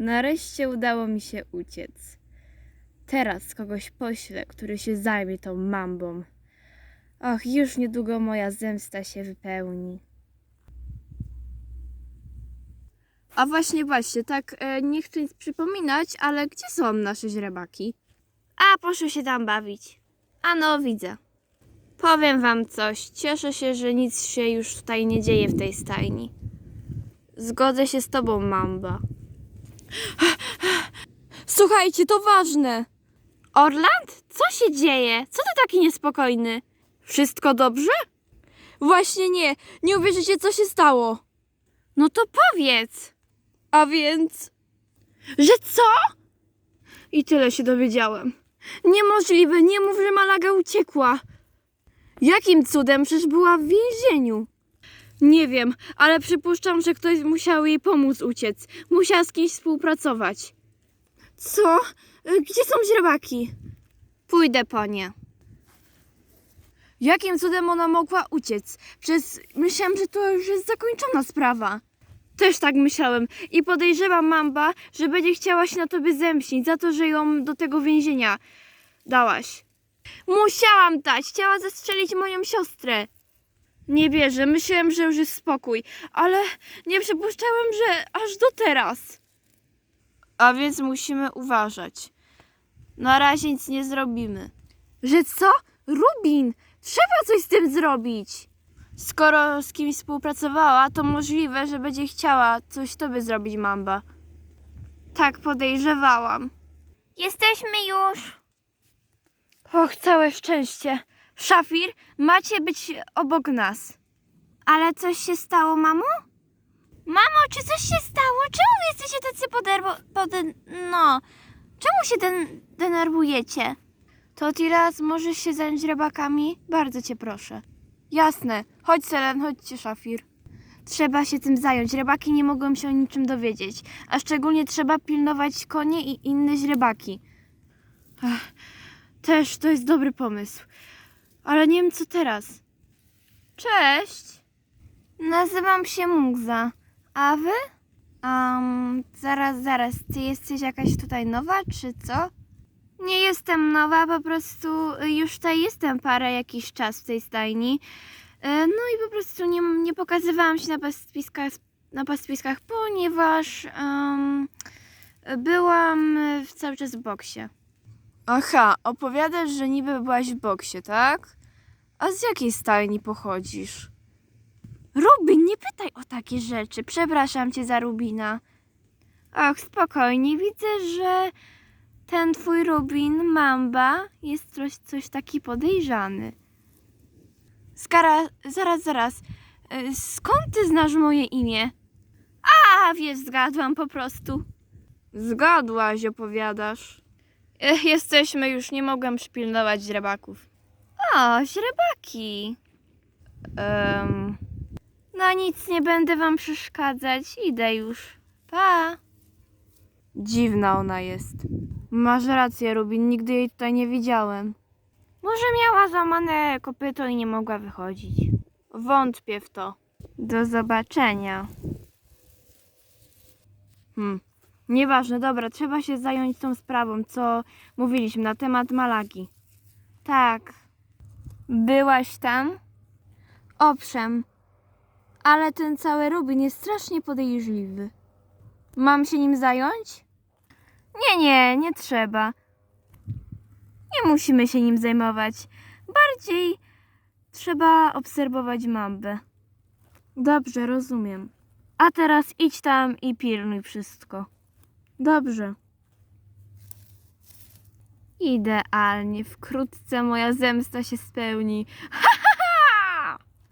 Nareszcie udało mi się uciec. Teraz kogoś poślę, który się zajmie tą mambą. Och, już niedługo moja zemsta się wypełni. A właśnie, właśnie, tak e, nie chcę nic przypominać, ale gdzie są nasze źrebaki? A, poszły się tam bawić. A no, widzę. Powiem wam coś. Cieszę się, że nic się już tutaj nie dzieje w tej stajni. Zgodzę się z tobą, Mamba. Słuchajcie, to ważne. Orland? Co się dzieje? Co ty taki niespokojny? Wszystko dobrze? Właśnie nie. Nie uwierzycie, co się stało. No to powiedz. A więc... Że co? I tyle się dowiedziałem. Niemożliwe, nie mów, że Malaga uciekła. Jakim cudem? Przecież była w więzieniu. Nie wiem, ale przypuszczam, że ktoś musiał jej pomóc uciec. Musiała z kimś współpracować. Co? Y, Gdzie są źrebaki? Pójdę po nie. Jakim cudem ona mogła uciec? Przez... Myślałem, że to już jest zakończona sprawa. Też tak myślałem i podejrzewam Mamba, że będzie chciała się na tobie zemścić za to, że ją do tego więzienia dałaś. Musiałam dać, chciała zastrzelić moją siostrę. Nie wierzę, myślałem, że już jest spokój, ale nie przypuszczałem, że aż do teraz. A więc musimy uważać. Na razie nic nie zrobimy. Że co? Rubin! Trzeba coś z tym zrobić! Skoro z kimś współpracowała, to możliwe, że będzie chciała coś tobie zrobić, Mamba. Tak podejrzewałam. Jesteśmy już. Och, całe szczęście. Szafir, macie być obok nas. Ale coś się stało, mamo? Mamo, czy coś się stało? Czemu jesteście tacy poderwo... Poden... No... Czemu się den... denerwujecie? To teraz możesz się zająć rybakami? Bardzo cię proszę. Jasne. Chodź, Selen, chodźcie, Szafir. Trzeba się tym zająć. Rybaki nie mogą się o niczym dowiedzieć. A szczególnie trzeba pilnować konie i inne źrebaki. Też to jest dobry pomysł. Ale nie wiem, co teraz. Cześć. Nazywam się Muza. A wy? Um, zaraz, zaraz. Ty jesteś jakaś tutaj nowa, czy co? Nie jestem nowa, po prostu już tutaj jestem parę jakiś czas w tej stajni. E, No i po prostu nie, nie pokazywałam się na pastwiskach, na pastwiskach ponieważ em, byłam w cały czas w boksie. Aha, opowiadasz, że niby byłaś w boksie, tak? A z jakiej stajni pochodzisz? Rubin, nie pytaj o takie rzeczy. Przepraszam cię za Rubina. Och, spokojnie, widzę, że ten twój Rubin, Mamba, jest coś, coś taki podejrzany. Skara, zaraz, zaraz. E, Skąd ty znasz moje imię? A, wiesz, zgadłam po prostu. Zgadłaś, opowiadasz. Jesteśmy już, nie mogłem przypilnować źrebaków. O, źrebaki. Um, no nic, nie będę wam przeszkadzać. Idę już. Pa. Dziwna ona jest. Masz rację, Rubin, nigdy jej tutaj nie widziałem. Może miała złamane kopyto i nie mogła wychodzić. Wątpię w to. Do zobaczenia. Hmm. Nieważne, dobra, trzeba się zająć tą sprawą, co mówiliśmy na temat Malagi. Tak. Byłaś tam? Owszem. Ale ten cały Rubin jest strasznie podejrzliwy. Mam się nim zająć? Nie, nie, nie trzeba. Nie musimy się nim zajmować. Bardziej trzeba obserwować mambę. Dobrze, rozumiem. A teraz idź tam i pilnuj wszystko. Dobrze. Idealnie, wkrótce moja zemsta się spełni. Ha!